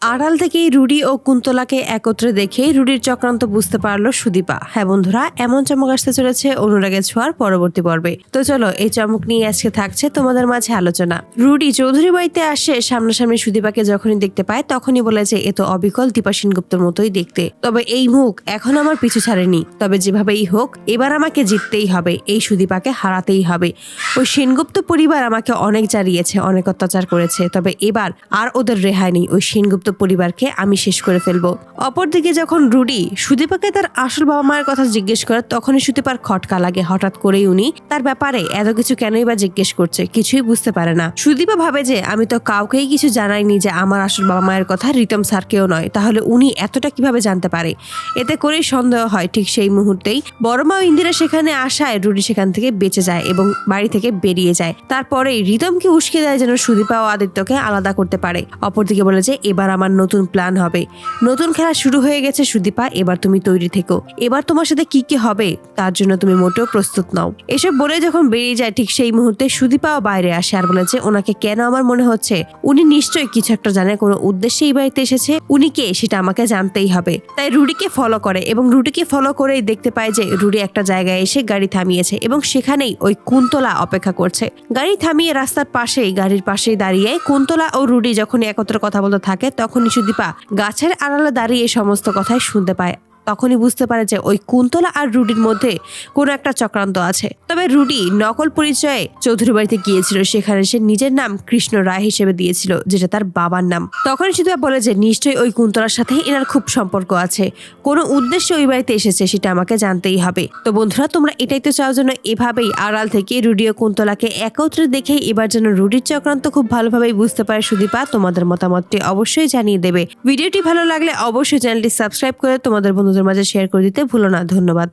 আড়াল থেকেই রুডি ও কুন্তলাকে একত্রে দেখে রুডির চক্রান্ত বুঝতে পারল সুদীপা। হ্যাঁ বন্ধুরা, এমন চমক আসতে চলেছে অনুরাগের ছোঁয়ার পরবর্তী পর্বে। তো চলো, এই চমক নিয়ে আজকে থাকছে তোমাদের মাঝে আলোচনা। রুডি চৌধুরী বাড়িতে আসে, সামনাসামনি সুদীপাকে যখনই দেখতে পায়, তখনই বলে যে, এ তো অবিকল দীপা সেনগুপ্তর মতোই দেখতে। তবে এই মুখ এখন আমার পিছু ছাড়েনি। তবে যেভাবেই হোক, এবার আমাকে জিততেই হবে, এই সুদীপাকে হারাতেই হবে। ওই সেনগুপ্ত পরিবার আমাকে অনেক জারিয়েছে, অনেক অত্যাচার করেছে, তবে এবার আর ওদের রেহাই নেই। ওই সেনগুপ্ত পরিবারকে আমি শেষ করে ফেলব। অপরদিকে যখন রুডি সুদীপাকে তার আসল বাবা মায়ের কথা জিজ্ঞেস করে, তখনই সুদীপার খটকা লাগে। হঠাৎ করেই উনি তার ব্যাপারে এত কিছু কেনই বা জিজ্ঞেস করছে, কিছুই বুঝতে পারে না। সুদীপা ভাবে যে, আমি তো কাউকেই কিছু জানাইনি যে আমার আসল বাবা মায়ের কথা রিতম স্যারকেও নয়। তাহলে উনি এতটা কীভাবে জানতে পারে? এতে করেই সন্দেহ হয় ঠিক সেই মুহূর্তেই। বড় মা ইন্দিরা সেখানে আসায় রুডি সেখান থেকে বেঁচে যায় এবং বাড়ি থেকে বেরিয়ে যায়। তারপরেই রিতমকে উস্কে দেয় যেন সুদীপা ও আদিত্যকে আলাদা করতে পারে। অপরদিকে বলে যে, এবার আমার নতুন প্ল্যান হবে। নতুন খেলা শুরু হয়ে গেছে সুদীপা, এবার তুমি তৈরি থেকো। এবার তোমার সাথে কি কি হবে, তার জন্য তুমি মোটেও প্রস্তুত নাও। এসব বলে যখন বেরিয়ে যায়, ঠিক সেই মুহূর্তে সুদীপাও বাইরে আসে আর বলেছে, ওনাকে কেন আমার মনে হচ্ছে? উনি নিশ্চয়ই কিছু একটা জানে কোনো উদ্দেশ্যে এই বাড়িতে এসেছে। উনি কে, সেটা আমাকে জানতেই হবে। তাই রুডিকে ফলো করে এবং রুডিকে ফলো করেই দেখতে পায় যে রুডি একটা জায়গায় এসে গাড়ি থামিয়েছে এবং সেখানেই ওই কুন্তলা অপেক্ষা করছে। গাড়ি থামিয়ে রাস্তার পাশেই, গাড়ির পাশেই দাঁড়িয়ে কুন্তলা ও রুডি যখন একত্রে কথা বলতে থাকে তখনই সুদীপা গাছের আড়ালে দাঁড়িয়ে সমস্ত কথাই শুনতে পায়। তখনই বুঝতে পারে যে ওই কুন্তলা আর রুডির মধ্যে কোনো একটা চক্রান্ত আছে। তবে রুডি নকল পরিচয়ে চৌধুরী বাড়িতে গিয়েছিল। সেখানে সে নিজের নাম কৃষ্ণ রায় হিসেবে দিয়েছিল, যেটা তার বাবার নাম। তখনই শুধু বলে যে, নিশ্চয়ই ওই কুন্তলার সাথে এনার খুব সম্পর্ক আছে। কোনো উদ্দেশ্যে ওই বাড়িতে এসেছে সেটা আমাকে জানতেই হবে। তো বন্ধুরা, তোমরা এটাই তো চাও যেন এভাবেই আড়াল থেকে রুডি ও কুন্তলাকে একত্রে দেখে এবার যেন রুডির চক্রান্ত খুব ভালোভাবেই বুঝতে পারে সুদীপা, তোমাদের মতামতটি অবশ্যই জানিয়ে দেবে। ভিডিওটি ভালো লাগলে অবশ্যই চ্যানেলটি সাবস্ক্রাইব করে তোমাদের বন্ধুদের মাঝে শেয়ার করে দিতে ভুলো না। ধন্যবাদ।